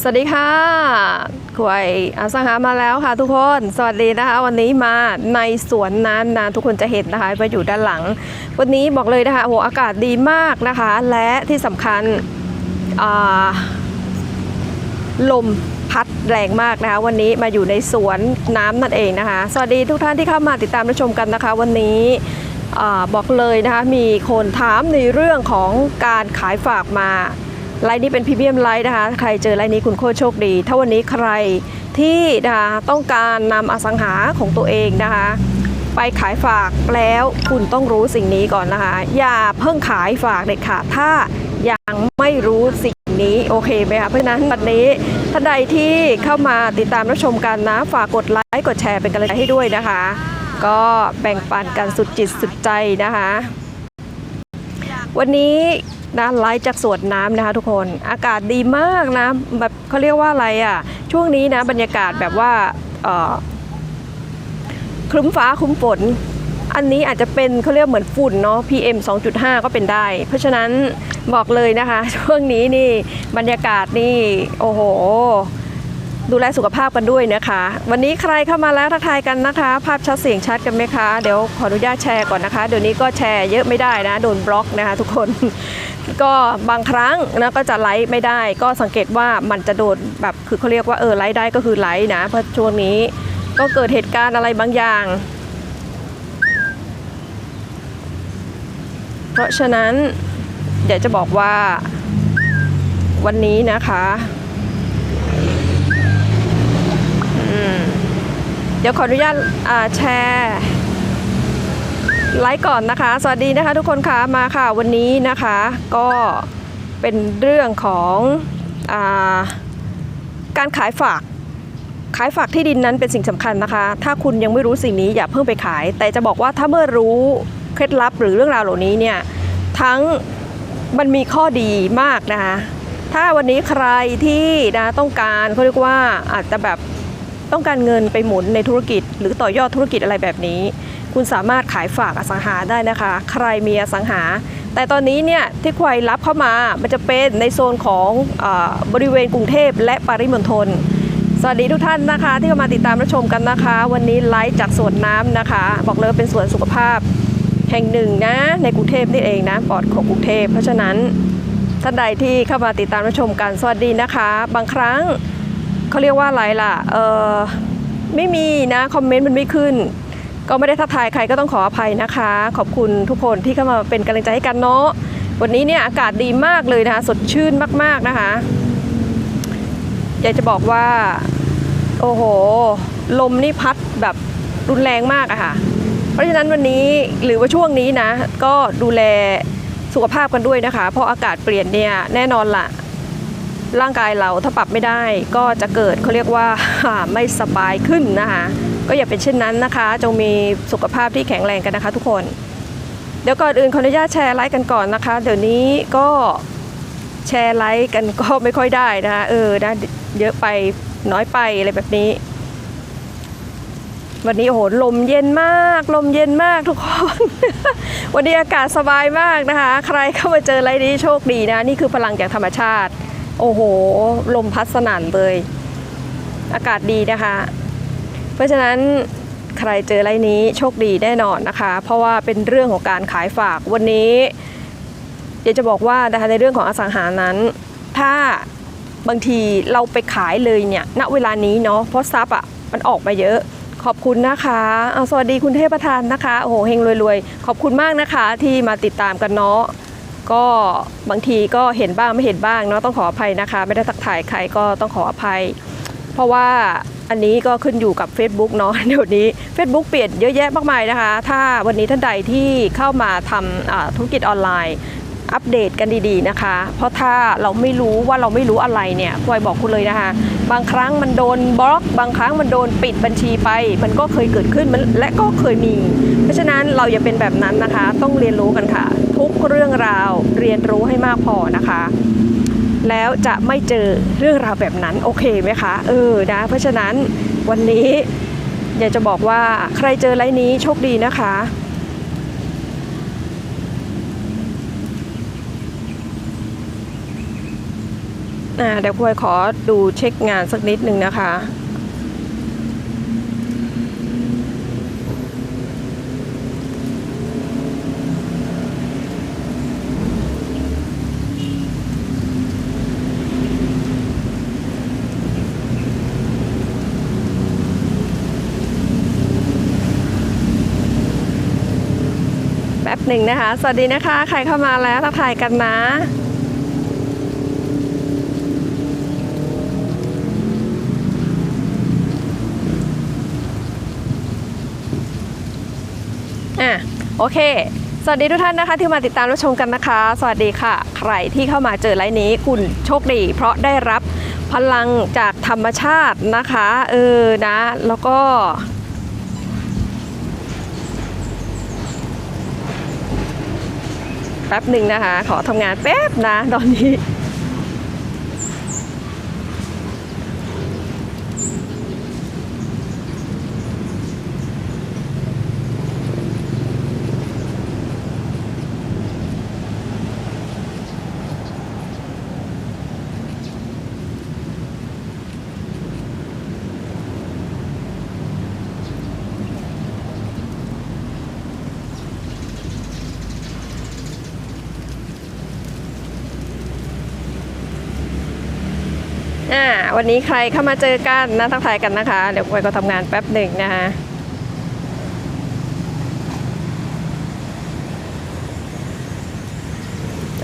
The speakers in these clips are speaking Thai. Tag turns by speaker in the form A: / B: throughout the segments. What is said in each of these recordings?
A: สวัสดีค่ะควยอาสังหามาแล้วค่ะทุกคน สวัสดีนะคะ วันนี้มาในสวนน้ำนะทุกคนจะเห็นนะคะไปอยู่ด้านหลัง วันนี้บอกเลยนะคะโอ้โหอากาศดีมากนะคะ และที่สำคัญลมพัดแรงมากนะคะ วันนี้มาอยู่ในสวนน้ำนั่นเองนะคะ สวัสดีทุกท่านที่เข้ามาติดตามรับชมกันนะคะ วันนี้อบอกเลยนะคะมีคนถามในเรื่องของการขายฝากมา ไลน์นี้เป็นพรีเมียมไลน์นะคะ ใครเจอไลน์นี้คุณโคตรโชคดี ถ้าวันนี้ใครที่นะคะต้องการนำอสังหาของตัวเองนะคะ ไปขายฝากแล้วคุณต้องรู้สิ่งนี้ก่อนนะคะ อย่าเพิ่งขายฝากเด็ดขาดถ้ายังไม่รู้สิ่งนี้โอเคไหมคะเพราะฉะนั้นวันนี้ท่านใดที่เข้ามาติดตามรับชมกันนะ ฝากกดไลค์กดแชร์เป็นกำลังใจให้ด้วยนะคะ ก็แบ่งปันกันสุดจิตสุดใจนะคะ วันนี้ นะไลฟ์จากสวนน้ำนะคะทุกคนอากาศดีมากนะแบบเขาเรียกว่าอะไรอะ ช่วงนี้นะบรรยากาศแบบว่าครึ้มฟ้าครึ้มฝน อันนี้อาจจะเป็นเขาเรียกเหมือนฝุ่นเนาะ PM 2.5 ก็เป็นได้ เพราะฉะนั้นบอกเลยนะคะ ช่วงนี้นี่บรรยากาศนี่โอ้โหดูแลสุขภาพกันด้วยนะคะ วันนี้ใครเข้ามาแล้วทักทายกันนะคะ ภาพชัดเสียงชัดกันไหมคะ เดี๋ยวขออนุญาตแชร์ก่อนนะคะ เดี๋ยวนี้ก็แชร์เยอะไม่ได้นะ โดนบล็อกนะคะทุกคน ก็บางครั้งนะก็จะไลฟ์ไม่ได้ ก็สังเกตว่ามันจะโดนแบบคือเขาเรียกว่าเออไลฟ์ได้ก็คือไลฟ์นะเพราะช่วงนี้ก็เกิดเหตุการณ์อะไรบางอย่าง เพราะฉะนั้นอยากจะบอกว่าวันนี้นะคะเดี๋ยวขออนุญาตแชร์ ไลค์ก่อนนะคะ สวัสดีนะคะทุกคนคะมาค่ะวันนี้นะคะก็เป็นเรื่องของอาการขายฝากขายฝากที่ดินนั้นเป็นสิ่งสำคัญนะคะ ถ้าคุณยังไม่รู้สิ่งนี้อย่าเพิ่งไปขาย แต่จะบอกว่าถ้าเมื่อรู้เคล็ดลับหรือเรื่องราวเหล่านี้เนี่ยทั้งมันมีข้อดีมากนะคะถ้าวันนี้ใครที่นะต้องการเขาเรียกว่าอาจจะแบบต้องการเงินไปหมุนในธุรกิจ หรือต่อยอดธุรกิจอะไรแบบนี้ คุณสามารถขายฝากอสังหาได้นะคะ ใครมีอสังหา แต่ตอนนี้เนี่ยที่ควายรับเข้ามา มันจะเป็นในโซนของอบริเวณกรุงเทพและปริมณฑลสวัสดีทุกท่านนะคะ ที่เข้ามาติดตามรับชมกันนะคะ วันนี้ไลฟ์จากสวนน้ำนะคะ บอกเลยเป็นสวนสุขภาพแห่งหนึ่งนะ ในกรุงเทพนี่เองนะปอดของกรุงเทพ เพราะฉะนั้นท่านใดที่เข้ามาติดตามรับชมกันสวัสดีนะคะ บางครั้งเขาเรียกว่าอะไรล่ะเออไม่มีนะ คอมเมนต์มันไม่ขึ้น ก็ไม่ได้ทักทายใครก็ต้องขออภัยนะคะ ขอบคุณทุกคนที่เข้ามาเป็นกำลังใจให้กันเนาะวันนี้เนี่ยอากาศดีมากเลยนะคะ สดชื่นมากๆนะคะอยากจะบอกว่า โอ้โห ลมนี่พัดแบบรุนแรงมากอะค่ะ เพราะฉะนั้นวันนี้หรือว่าช่วงนี้นะ ก็ดูแลสุขภาพกันด้วยนะคะ เพราะอากาศเปลี่ยนเนี่ยแน่นอนล่ะ ร่างกายเราถ้าปรับไม่ได้ ก็จะเกิดเขาเรียกว่าไม่สบายขึ้นนะคะ ก็อย่าเป็นเช่นนั้นนะคะ จงมีสุขภาพที่แข็งแรงกันนะคะ ทุกคน เดี๋ยวก่อนอื่นขออนุญาตแชร์ไลค์กันก่อนนะคะ เดี๋ยวนี้ก็แชร์ไลค์กันก็ไม่ค่อยได้นะคะเออนะเยอะไปน้อยไปอะไรแบบนี้ วันนี้โอ้โหลมเย็นมาก ลมเย็นมากทุกคน วันนี้อากาศสบายมากนะคะ ใครเข้ามาเจอไลฟ์นี้โชคดีนะ นี่คือพลังจากธรรมชาติ โอ้โห ลมพัดสนั่นเลย อากาศดีนะคะ เพราะฉะนั้นใครเจอไลน์นี้โชคดีแน่นอนนะคะ เพราะว่าเป็นเรื่องของการขายฝากวันนี้เดี๋ยวจะบอกว่านะคะในเรื่องของอสังหานั้น ถ้าบางทีเราไปขายเลยเนี่ยณเวลานี้เนาะเพราะทรัพย์อะมันออกมาเยอะขอบคุณนะคะเอาสวัสดีคุณเทพประธานนะคะ โอ้โห เฮงรวยๆ ขอบคุณมากนะคะที่มาติดตามกันเนาะ ก็บางทีก็เห็นบ้างไม่เห็นบ้างเนาะ ต้องขออภัยนะคะ ไม่ได้ทักทายใครก็ต้องขออภัย เพราะว่า อันนี้ก็ขึ้นอยู่กับ Facebook เนาะเดี๋ยวนี้ Facebook เปลี่ยนเยอะแยะมากมายนะคะ ถ้าวันนี้ท่านใดที่เข้ามาทำธุรกิจออนไลน์ อัปเดตกันดีๆนะคะ เพราะถ้าเราไม่รู้ว่าเราไม่รู้อะไรเนี่ยควยบอกคุณเลยนะคะ บางครั้งมันโดนบล็อก บางครั้งมันโดนปิดบัญชีไป มันก็เคยเกิดขึ้นนและก็เคยมี เพราะฉะนั้นเราอย่าเป็นแบบนั้นนะคะ ต้องเรียนรู้กันค่ะ ทุกเรื่องราวเรียนรู้ให้มากพอนะคะ แล้วจะไม่เจอเรื่องราวแบบนั้นโอเคไหมคะ เออนะเพราะฉะนั้นวันนี้อยากจะบอกว่าใครเจอไลน์นี้โชคดีนะคะอ่าเดี๋ยวพลอยขอดูเช็คงานสักนิดนึงนะคะ หนึ่งนะคะ สวัสดีนะคะ ใครเข้ามาแล้วทักทายกันนะอะโอเค สวัสดีทุกท่านนะคะที่มาติดตามรับชมกันนะคะ สวัสดีค่ะ ใครที่เข้ามาเจอไลน์นี้คุณโชคดี เพราะได้รับพลังจากธรรมชาตินะคะ เออนะ แล้วก็ แป๊บหนึ่งนะคะ ขอทำงานแป๊บนะตอนนี้ อ่าวันนี้ใครเข้ามาเจอกันนะทักทายกันนะคะ เดี๋ยวไปก็ทำงานแป๊บหนึ่งนะคะ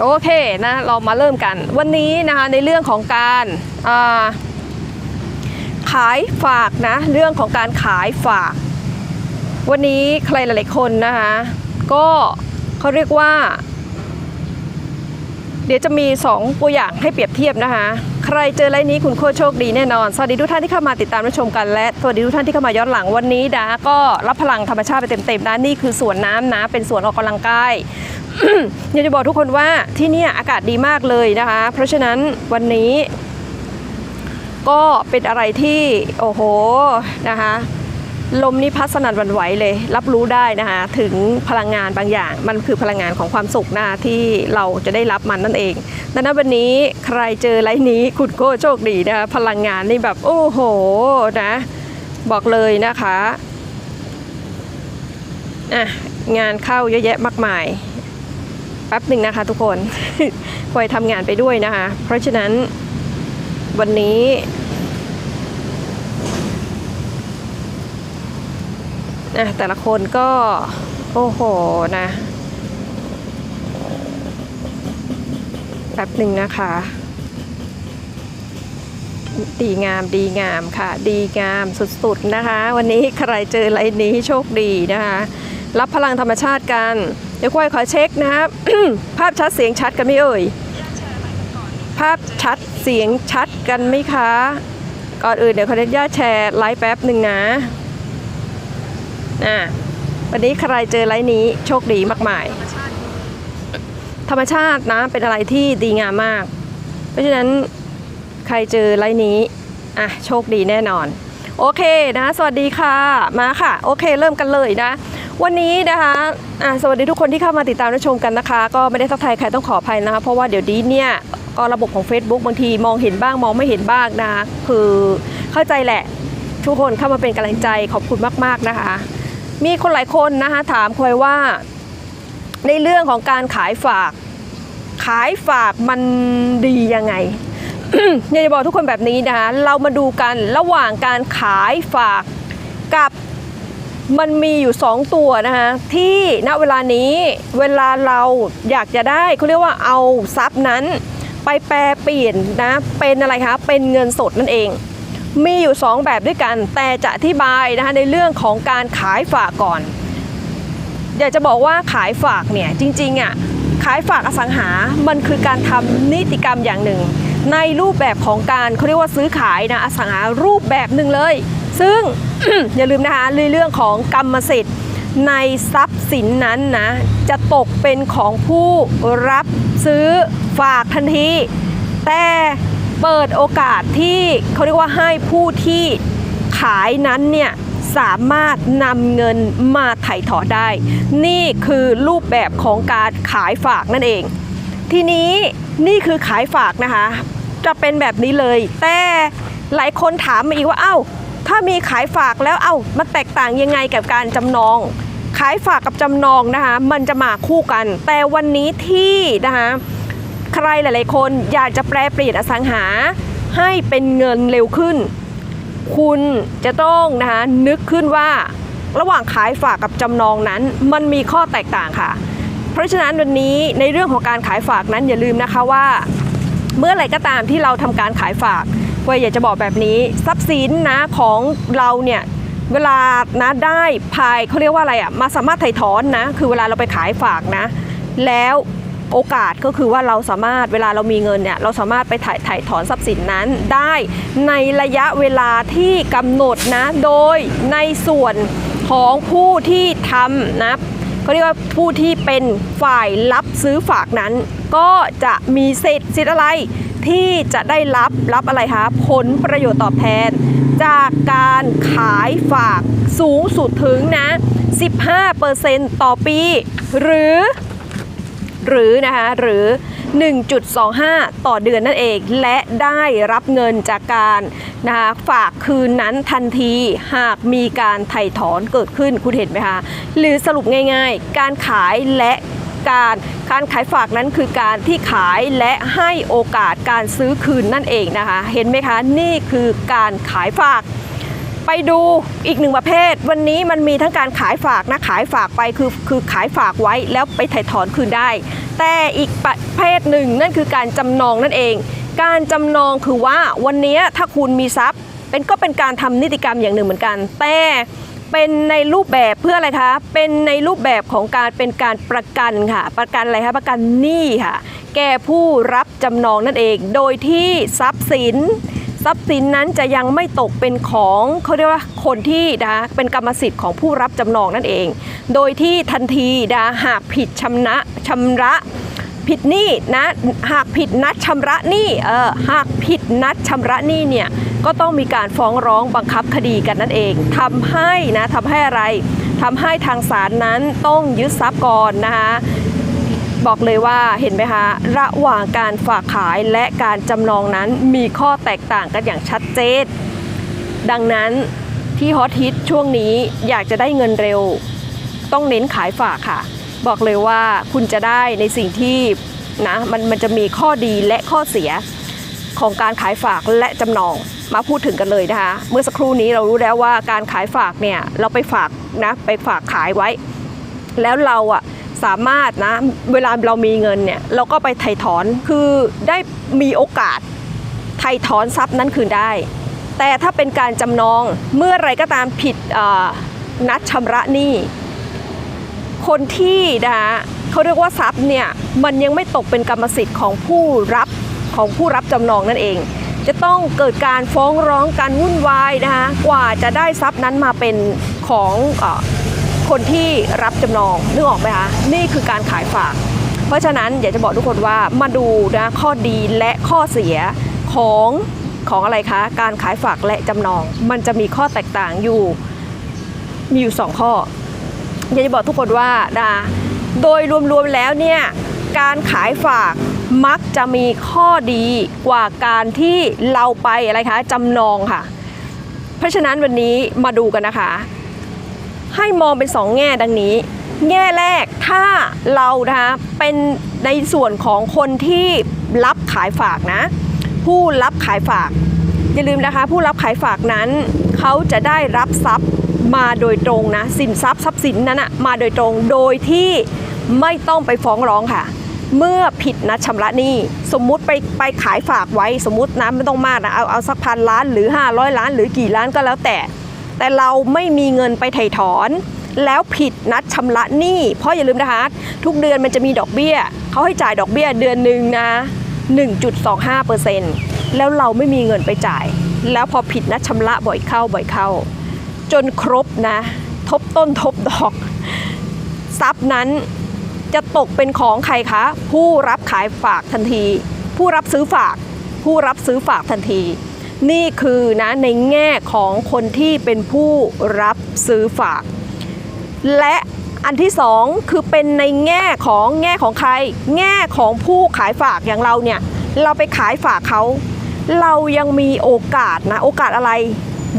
A: โอเคนะเรามาเริ่มกัน วันนี้นะคะในเรื่องของการาขายฝากนะเรื่องของการขายฝาก วันนี้ใครหลายๆคนนะคะก็เขาเรียกว่า เดี๋ยวจะมี 2 ตัวอย่างให้เปรียบเทียบนะคะ ใครเจอไลน์นี้คุณโคโชคดีแน่นอน สวัสดีทุกท่านที่เข้ามาติดตามรับชมกันและสวัสดีทุกท่านที่เข้ามาย้อนหลังวันนี้นะก็รับพลังธรรมชาติไปเต็มๆนะนี่คือสวนน้ำนะเป็นสวนออกกำลังกายอยากจะบอกทุกคนว่าที่นี่อากาศดีมากเลยนะคะ เพราะฉะนั้นวันนี้ ก็เป็นอะไรที่โอ้โหนะคะ ลมนี่พัดสนั่นวันไหวเลย รับรู้ได้นะคะถึงพลังงานบางอย่าง มันคือพลังงานของความสุขนะคะที่เราจะได้รับมันนั่นเองดังนั้นวันนี้ใครเจอไลน์นี้คุณก็โชคดีนะคะพลังงานนี่แบบโอ้โหนะบอกเลยนะคะอะงานเข้าเยอะแยะมากมายแป๊บหนึ่งนะคะทุกคนคอยทำงานไปด้วยนะคะ เพราะฉะนั้นวันนี้ อะแต่ละคนก็ โอ้โหนะแป๊บหนึ่งนะคะ ดีงามดีงามค่ะ ดีงามสุดๆนะคะ วันนี้ใครเจออะไรนี้โชคดีนะคะ รับพลังธรรมชาติกัน เดี๋ยวค่อยขอเช็คนะครับ ภาพชัดเสียงชัดกันไหมเอ่ย ภาพชัดเสียงชัดกันไหมคะ ก่อนอื่นเดี๋ยวขออนุญาตแชร์ไลฟ์แป๊บหนึ่งนะ อะวันนี้ใครเจอไลน์นี้โชคดีมากมายธรรมชาตินะเป็นอะไรที่ดีงามมาก เพราะฉะนั้นใครเจอไลน์นี้อะโชคดีแน่นอน โอเคนะ สวัสดีค่ะมาค่ะ โอเค เริ่มกันเลยนะ วันนี้นะคะอะสวัสดีทุกคนที่เข้ามาติดตามรับชมกันนะคะ ก็ไม่ได้ทักทายใครต้องขออภัยนะคะเพราะว่าเดี๋ยวนี้เนี่ยก็ระบบของ Facebook บางทีมองเห็นบ้างมองไม่เห็นบ้างนะคะคือเข้าใจแหละทุกคนเข้ามาเป็นกำลังใจขอบคุณมาก ๆ นะคะ มีคนหลายคนนะคะถามคอยว่า ในเรื่องของการขายฝาก ขายฝากมันดียังไงอยากจะบอกทุกคนแบบนี้นะคะเรามาดูกันระหว่างการขายฝากกับมันมีอยู่ 2 ตัวนะคะที่ณเวลานี้เวลาเราอยากจะได้เขาเรียกว่าเอาทรัพย์นั้น ไปแปลเปลี่ยนนะเป็นอะไรคะเป็นเงินสดนั่นเอง มีอยู่ 2 แบบด้วยกัน แต่จะอธิบายนะคะในเรื่องของการขายฝากก่อน อยากจะบอกว่าขายฝากเนี่ยจริงๆอะขายฝากอสังหา มันคือการทำนิติกรรมอย่างหนึ่ง ในรูปแบบของการเขาเรียกว่าซื้อขายนะอสังหารูปแบบหนึ่งเลย ซึ่ง อย่าลืมนะคะในเรื่องของกรรมสิทธิ์ในทรัพย์สินนั้นนะจะตกเป็นของผู้รับซื้อฝากทันที แต่ เปิดโอกาสที่เขาเรียกว่าให้ผู้ที่ขายนั้นเนี่ยสามารถนำเงินมาไถ่ถอนได้ นี่คือรูปแบบของการขายฝากนั่นเอง ทีนี้นี่คือขายฝากนะคะ จะเป็นแบบนี้เลย แต่หลายคนถามมาอีกว่าเอ้า ถ้ามีขายฝากแล้วเอ้ามันแตกต่างยังไงกับการจำนอง ขายฝากกับจำนองนะคะ มันจะมาคู่กัน แต่วันนี้ที่นะคะ ใครหลาย ๆ คนอยากจะแปลเปลี่ยนอสังหาให้เป็นเงินเร็วขึ้น คุณจะต้องนะคะนึกขึ้นว่าระหว่างขายฝากกับจำนองนั้น มันมีข้อแตกต่างค่ะ เพราะฉะนั้นวันนี้ในเรื่องของการขายฝากนั้นอย่าลืมนะคะว่า เมื่อไรก็ตามที่เราทำการขายฝากก็อยากจะบอกแบบนี้ทรัพย์สินนะของเราเนี่ยเวลานะได้ภายเขาเรียกว่าอะไรอะ่ะมาสามารถไถ่ถอนนะคือเวลาเราไปขายฝากนะ แล้ว โอกาสก็คือว่าเราสามารถเวลาเรามีเงินเนี่ยเราสามารถไปถ่ายถ่ายถอนทรัพย์สินนั้นได้ในระยะเวลาที่กำหนดนะโดยในส่วนของผู้ที่ทำนะเขาเรียกว่าผู้ที่เป็นฝ่ายรับซื้อฝากนั้น ก็จะมีสิทธิ์สิทธิ์อะไรที่จะได้รับรับอะไรคะผลประโยชน์ตอบแทน จากการขายฝากสูงสุดถึงนะ 15%ต่อปี หรือ หรือนะคะหรือ 1.25 ต่อเดือนนั่นเอง และได้รับเงินจากการนะคะฝากคืนนั้นทันทีหากมีการไถ่ถอนเกิดขึ้นคุณเห็นไหมคะหรือสรุปง่ายๆ การขายและการการขายฝากนั้นคือการที่ขายและให้โอกาสการซื้อคืนนั่นเองนะคะ เห็นไหมคะ นี่คือการขายฝาก ไปดูอีกหนึ่งประเภท วันนี้มันมีทั้งการขายฝากนะขายฝากไปคือคือขายฝากไว้แล้วไปถ่ายถอนคืนได้ แต่อีกประเภทหนึ่งนั่นคือการจำนองนั่นเอง การจำนองคือว่าวันนี้ถ้าคุณมีทรัพย์ เป็นก็เป็นการทำนิติกรรมอย่างหนึ่งเหมือนกัน แต่เป็นในรูปแบบเพื่ออะไรคะ เป็นในรูปแบบของการเป็นการประกันค่ะ ประกันอะไรคะ ประกันหนี้ค่ะ แก่ผู้รับจำนองนั่นเอง โดยที่ทรัพย์สิน ทรัพย์สินนั้นจะยังไม่ตกเป็นของเขาเรียกว่าคนที่นะเป็นกรรมสิทธิ์ของผู้รับจำนองนั่นเอง โดยที่ทันทีนะหากผิดชำนะชำระผิดหนี้นะหากผิดนัดชำระหนี้เออหากผิดนัดชำระหนี้เนี่ยก็ต้องมีการฟ้องร้องบังคับคดีกันนั่นเองทำให้นะทำให้อะไรทำให้ทางศาลนั้นต้องยึดทรัพย์ก่อนนะคะ บอกเลยว่าเห็นไหมคะ ระหว่างการฝากขายและการจำนองนั้นมีข้อแตกต่างกันอย่างชัดเจน ดังนั้นที่ฮอตฮิตช่วงนี้อยากจะได้เงินเร็ว ต้องเน้นขายฝากค่ะ บอกเลยว่าคุณจะได้ในสิ่งที่นะมันมันจะมีข้อดีและข้อเสียของการขายฝากและจำนองมาพูดถึงกันเลยนะคะ เมื่อสักครู่นี้เรารู้แล้วว่าการขายฝากเนี่ยเราไปฝากนะไปฝากขายไว้ แล้วเราอะ สามารถนะเวลาเรามีเงินเนี่ยเราก็ไปไถ่ถอนคือได้มีโอกาสไถ่ถอนทรัพย์นั้นคืนได้ แต่ถ้าเป็นการจำนองเมื่อไรก็ตามผิดนัดชำระหนี้คนที่นะคะเขาเรียกว่าทรัพย์เนี่ยมันยังไม่ตกเป็นกรรมสิทธิ์ของผู้รับของผู้รับจำนองนั่นเอง จะต้องเกิดการฟ้องร้องการวุ่นวายนะคะกว่าจะได้ทรัพย์นั้นมาเป็นของ คนที่รับจำนองนึกออกไหมคะนี่คือการขายฝาก เพราะฉะนั้นอยากจะบอกทุกคนว่ามาดูนะข้อดีและข้อเสียของของอะไรคะ การขายฝากและจำนอง มันจะมีข้อแตกต่างอยู่ มีอยู่สองข้อ อยากจะบอกทุกคนว่านะโดยรวมๆแล้วเนี่ยการขายฝากมักจะมีข้อดีกว่าการที่เราไปอะไรคะจำนองค่ะ เพราะฉะนั้นวันนี้มาดูกันนะคะ ให้มองเป็นสองแง่ดังนี้ แง่แรกถ้าเรานะคะเป็นในส่วนของคนที่รับขายฝากนะ ผู้รับขายฝาก อย่าลืมนะคะผู้รับขายฝากนั้น เขาจะได้รับทรัพย์มาโดยตรงนะสินทรัพย์ทรัพย์สินนั้นนะมาโดยตรงโดยที่ไม่ต้องไปฟ้องร้องค่ะเมื่อผิดนัดชำระหนี้สมมุติไปไปขายฝากไว้สมมุตินะไม่ต้องมากนะเอาเอาสักพันล้านหรือ 500 ล้านหรือกี่ล้านก็แล้วแต่ แต่เราไม่มีเงินไปไถ่ถอน แล้วผิดนัดชำระหนี้เพราะอย่าลืมนะคะ ทุกเดือนมันจะมีดอกเบี้ยเขาให้จ่ายดอกเบี้ยเดือนหนึ่งนะ1.25%แล้วเราไม่มีเงินไปจ่าย แล้วพอผิดนัดชำระบ่อยเข้าบ่อยเข้า จนครบนะ ทบต้นทบดอก ทรัพย์นั้นจะตกเป็นของใครคะ ผู้รับขายฝากทันที ผู้รับซื้อฝาก ผู้รับซื้อฝากทันที นี่คือนะในแง่ของคนที่เป็นผู้รับซื้อฝาก และอันที่สองคือเป็นในแง่ของแง่ของใคร แง่ของผู้ขายฝากอย่างเราเนี่ย เราไปขายฝากเขาเรายังมีโอกาสนะ โอกาสอะไร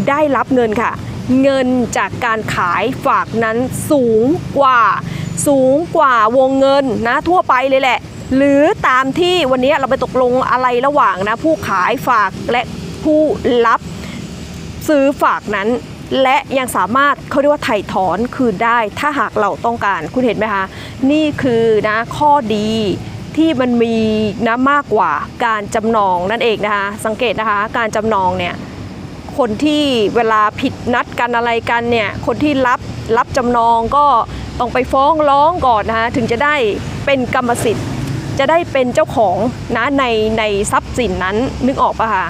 A: ได้รับเงินค่ะ เงินจากการขายฝากนั้นสูงกว่า สูงกว่าวงเงินนะทั่วไปเลยแหละ หรือตามที่วันนี้เราไปตกลงอะไรระหว่างนะ ผู้ขายฝากและ ผู้รับซื้อฝากนั้น และยังสามารถเขาเรียกว่าไถ่ถอนคืนได้ถ้าหากเราต้องการคุณเห็นไหมคะ นี่คือนะข้อดีที่มันมีนะมากกว่าการจำนองนั่นเองนะคะ สังเกตนะคะการจำนองเนี่ยคนที่เวลาผิดนัดกันอะไรกันเนี่ยคนที่รับรับจำนองก็ต้องไปฟ้องร้องก่อนนะคะถึงจะได้เป็นกรรมสิทธิ์ จะได้เป็นเจ้าของนะในในทรัพย์สินนั้นนึกออกปะคะ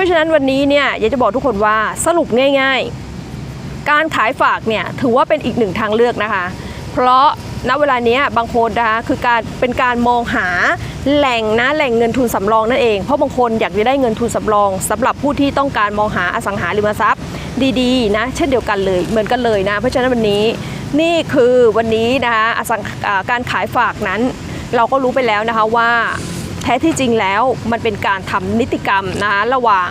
A: ราะฉะนั้นวันนี้เนี่ยอยากจะบอกทุกคนว่าสรุปง่าย ๆ การขายฝากเนี่ยถือว่าเป็นอีกหนึ่งทางเลือกนะคะ เพราะณเวลานี้บางคนนะคะคือการเป็นการมองหาแหล่งนะแหล่งเงินทุนสำรองนั่นเองเพราะบางคนอยากจะได้เงินทุนสำรองสำหรับผู้ที่ต้องการมองหาอสังหาริมทรัพย์ดีๆนะเช่นเดียวกันเลยเหมือนกันเลยนะเพราะฉะนั้นวันนี้นี่คือวันนี้นะคะการขายฝากนั้น เราก็รู้ไปแล้วนะคะว่า แท้ที่จริงแล้วมันเป็นการทำนิติกรรมนะคะระหว่าง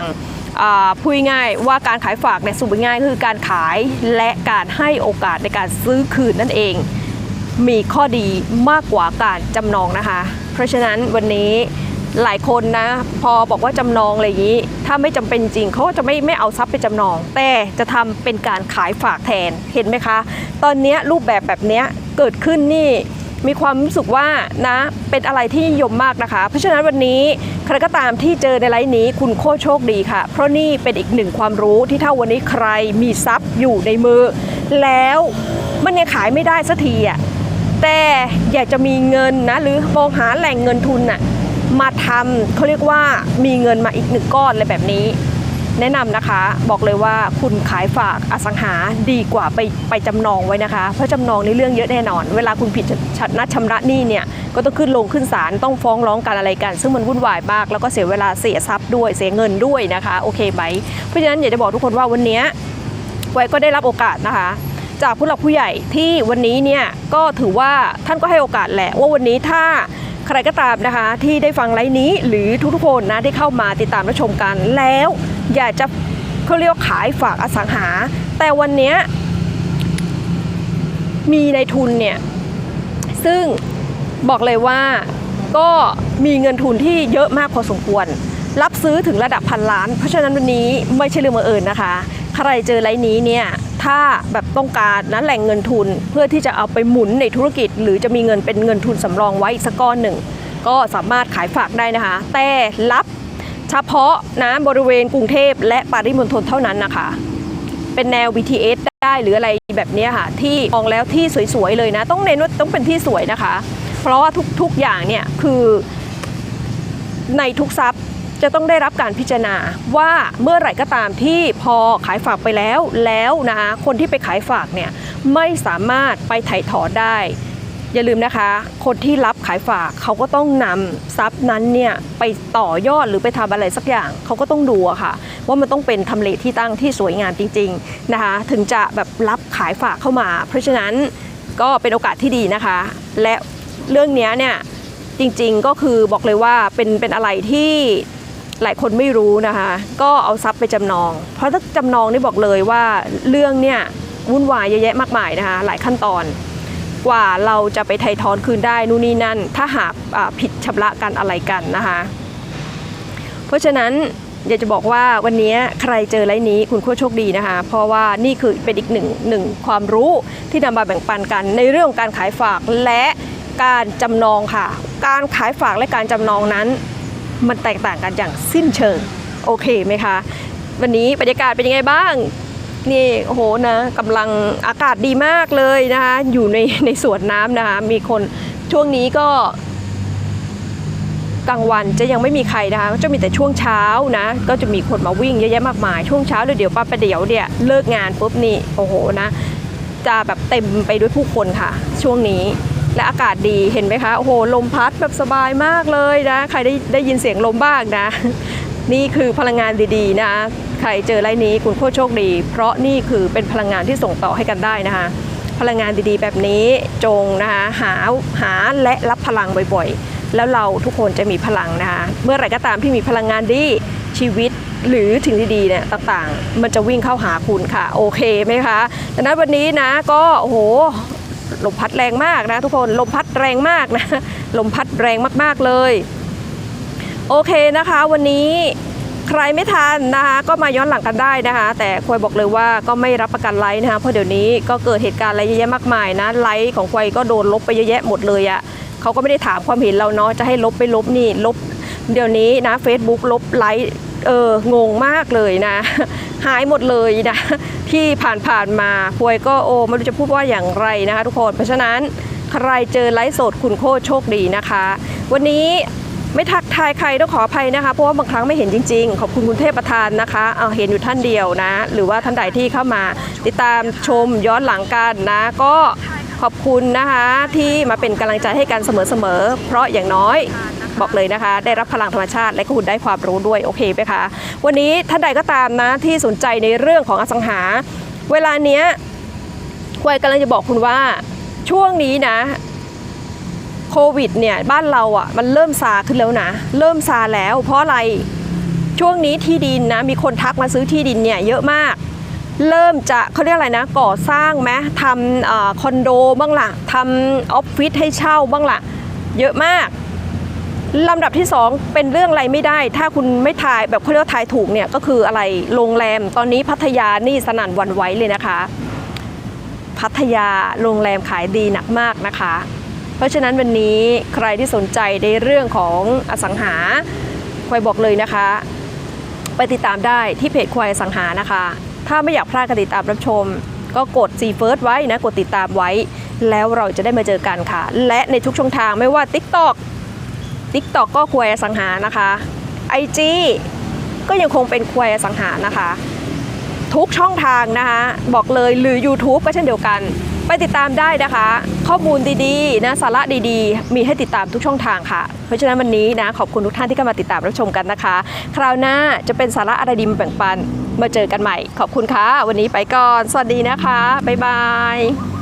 A: พูดง่ายว่าการขายฝากเนี่ยสรุปง่ายคือการขายและการให้โอกาสในการซื้อคืนนั่นเอง มีข้อดีมากกว่าการจำนองนะคะ เพราะฉะนั้นวันนี้หลายคนนะ พอบอกว่าจำนองอะไรอย่างนี้ ถ้าไม่จำเป็นจริงเขาก็จะไม่ไม่เอาทรัพย์ไปจำนอง แต่จะทำเป็นการขายฝากแทนเห็นไหมคะ ตอนนี้รูปแบบแบบนี้เกิดขึ้นนี่ มีความรู้สึกว่านะเป็นอะไรที่นิยมมากนะคะ เพราะฉะนั้นวันนี้ใครก็ตามที่เจอในไลฟ์นี้คุณโคโชคดีค่ะ เพราะนี่เป็นอีกหนึ่งความรู้ที่ถ้าวันนี้ใครมีทรัพย์อยู่ในมือ แล้วมันยังขายไม่ได้สักทีอะแต่อยากจะมีเงินนะหรือมองหาแหล่งเงินทุนน่ะมาทำเขาเรียกว่ามีเงินมาอีกหนึ่งก้อนอะไรแบบนี้ แนะนำนะคะ บอกเลยว่าคุณขายฝากอสังหาดีกว่าไปไปจำนองไว้นะคะ เพราะจำนองในเรื่องเยอะแน่นอน เวลาคุณผิดชัดนัดชำระหนี้เนี่ยก็ต้องขึ้นลงขึ้นศาลต้องฟ้องร้องกันอะไรกัน ซึ่งมันวุ่นวายมาก แล้วก็เสียเวลาเสียทรัพย์ด้วยเสียเงินด้วยนะคะโอเคไหมเพราะฉะนั้นอยากจะบอกทุกคนว่าวันนี้ไว้ก็ได้รับโอกาสนะคะจากผู้หลักผู้ใหญ่ที่วันนี้เนี่ยก็ถือว่าท่านก็ให้โอกาสแหละ ว่าวันนี้ถ้าใครก็ตามนะคะ ที่ได้ฟังไลฟ์นี้หรือทุกๆคนนะที่เข้ามาติดตามรับชมกันแล้ว อยากจะเขาเรียกขายฝากอสังหา แต่วันนี้มีในทุนเนี่ย ซึ่งบอกเลยว่าก็มีเงินทุนที่เยอะมากพอสมควร รับซื้อถึงระดับพันล้าน เพราะฉะนั้นวันนี้ไม่ใช่เรื่องบังเอิญนะคะ ใครเจอไลน์นี้เนี่ย ถ้าแบบต้องการนะแหล่งเงินทุนเพื่อที่จะเอาไปหมุนในธุรกิจ หรือจะมีเงินเป็นเงินทุนสำรองไว้อีกสักก้อนหนึ่ง ก็สามารถขายฝากได้นะคะ แต่รับ เฉพาะนะบริเวณกรุงเทพและปริมณฑลเท่านั้นนะคะ เป็นแนว BTS ได้หรืออะไรแบบนี้ค่ะ ที่มองแล้วที่สวยๆเลยนะ ต้องเน้นว่าต้องเป็นที่สวยนะคะ เพราะว่าทุกๆอย่างเนี่ยคือในทุกทรัพย์จะต้องได้รับการพิจารณาว่าเมื่อไหร่ก็ตามที่พอขายฝากไปแล้วแล้วนะคะคนที่ไปขายฝากเนี่ยไม่สามารถไปไถ่ถอนได้ อย่าลืมนะคะ คนที่รับขายฝากเขาก็ต้องนำทรัพย์นั้นเนี่ยไปต่อยอดหรือไปทำอะไรสักอย่างเขาก็ต้องดูอะค่ะ ว่ามันต้องเป็นทำเลที่ตั้งที่สวยงามจริง ๆนะคะ ถึงจะแบบรับขายฝากเข้ามา เพราะฉะนั้นก็เป็นโอกาสที่ดีนะคะ และเรื่องนี้เนี่ยจริงๆก็คือบอกเลยว่าเป็นเป็นอะไรที่หลายคนไม่รู้นะคะ ก็เอาทรัพย์ไปจำนอง เพราะถ้าจำนองนี่บอกเลยว่าเรื่องเนี่ยวุ่นวายเยอะแยะมากมายนะคะ หลายขั้นตอน กว่าเราจะไปไถ่ถอนคืนได้นู่นนี่นั่น ถ้าหากผิดชำระกันอะไรกันนะคะ เพราะฉะนั้นอยากจะบอกว่าวันนี้ใครเจอไลน์นี้คุณโคตรโชคดีนะคะ เพราะว่านี่คือเป็นอีกหนึ่งหนึ่งความรู้ที่นำมาแบ่งปันกัน ในเรื่องของการขายฝากและการจำนองค่ะ การขายฝากและการจำนองนั้น มันแตกต่างกันอย่างสิ้นเชิง โอเคไหมคะ วันนี้บรรยากาศเป็นยังไงบ้าง นี่โอ้โหนะกำลังอากาศดีมากเลยนะคะอยู่ในในสวนน้ำนะคะมีคนช่วงนี้ก็กลางวันจะยังไม่มีใครนะคะก็จะมีแต่ช่วงเช้านะ ก็จะมีคนมาวิ่งเยอะแยะมากมายช่วงเช้าเดี๋ยวเดี๋ยวป้าประเดี๋ยวเนี่ยเลิกงานปุ๊บนี่โอ้โหนะ จะแบบเต็มไปด้วยผู้คนค่ะ ช่วงนี้และอากาศดีเห็นไหมคะโอ้โหลมพัดแบบสบายมากเลยนะ ใครได้ได้ยินเสียงลมบ้างนะ นี่คือพลังงานดีๆนะ ใครเจอไรนี้คุณโคตรโชคดี เพราะนี่คือเป็นพลังงานที่ส่งต่อให้กันได้นะคะ พลังงานดีๆ แบบนี้จงนะคะหาหาและรับพลังบ่อยๆ แล้วเราทุกคนจะมีพลังนะคะเมื่อไหร่ก็ตามที่มีพลังงานดีชีวิตหรือถึงดีๆเนี่ยต่างๆ มันจะวิ่งเข้าหาคุณค่ะ โอเคไหมคะดังนั้นวันนี้นะก็โอ้โหลมพัดแรงมากนะทุกคนลมพัดแรงมากนะลมพัดแรงมากๆเลย โอเคนะคะ วันนี้ ใครไม่ทันนะคะก็มาย้อนหลังกันได้นะคะ แต่ควยบอกเลยว่าก็ไม่รับประกันไลค์นะคะเพราะเดี๋ยวนี้ก็เกิดเหตุการณ์อะไรเยอะแยะมากมายนะไลค์ของควยก็โดนลบไปเยอะแยะหมดเลยอะ่ะเขาก็ไม่ได้ถามความเห็นเราเนาะจะให้ลบไปลบนี่ลบ เดี๋ยวนี้นะ Facebook ลบไลค์เอองงมากเลยนะ หายหมดเลยนะที่ผ่านๆมาควยก็โอ้ไม่รู้จะพูดว่าอย่างไรนะคะทุกคนเพราะฉะนั้นใครเจอไลฟ์สดคุณโคตรโชคดีนะคะ วันนี้ ไม่ทักทายใครต้องขออภัยนะคะ เพราะว่าบางครั้งไม่เห็นจริง ๆ ขอบคุณคุณเทพประธานนะคะเอาเห็นอยู่ท่านเดียวนะ หรือว่าท่านใดที่เข้ามา ติดตามชมย้อนหลังกันนะ ก็ขอบคุณนะคะที่มาเป็นกำลังใจให้กันเสมอๆ เพราะอย่างน้อยบอกเลยนะคะ ได้รับพลังธรรมชาติและก็คุณได้ความรู้ด้วยโอเคไหมคะ วันนี้ท่านใดก็ตามนะที่สนใจในเรื่องของอสังหา เวลาเนี้ยควยกำลังจะบอกคุณว่าช่วงนี้นะ โควิดเนี่ยบ้านเราอะมันเริ่มซาขึ้นแล้วนะ เริ่มซาแล้วเพราะอะไรช่วงนี้ที่ดินนะมีคนทักมาซื้อที่ดินเนี่ยเยอะมาก เริ่มจะเขาเรียกอะไรนะ ก่อสร้างไหมทำอคอนโดบ้างละ่ะทำออฟฟิศให้เช่าบ้างละ่ะ เยอะมากลำดับที่ 2 เป็นเรื่องอะไรไม่ได้ ถ้าคุณไม่ทายแบบเขาเรียกว่าทายถูกเนี่ยก็คืออะไรโรงแรมตอนนี้พัทยานี่สนั่นวันไหวเลยนะคะ พัทยาโรงแรมขายดีหนักมากนะคะ เพราะฉะนั้นวันนี้ใครที่สนใจในเรื่องของอสังหาควายบอกเลยนะคะ ไปติดตามได้ที่เพจควายอสังหานะคะ ถ้าไม่อยากพลาดการติดตามรับชม ก็กด C First ไว้นะ กดติดตามไว้ แล้วเราจะได้มาเจอกันค่ะ และในทุกช่องทางไม่ว่า TikTok TikTok ก็ควายอสังหานะคะ IG ก็ยังคงเป็นควายอสังหานะคะ ทุกช่องทางนะคะบอกเลยหรือ YouTube ก็เช่นเดียวกัน ไปติดตามได้นะคะ ข้อมูลดีๆนะสาระดีๆ มีให้ติดตามทุกช่องทางค่ะ เพราะฉะนั้นวันนี้นะขอบคุณทุกท่านที่เข้ามาติดตามรับชมกันนะคะ คราวหน้าจะเป็นสาระอะไรดีมาแบ่งปันมาเจอกันใหม่ ขอบคุณค่ะ วันนี้ไปก่อน สวัสดีนะคะบ๊ายบาย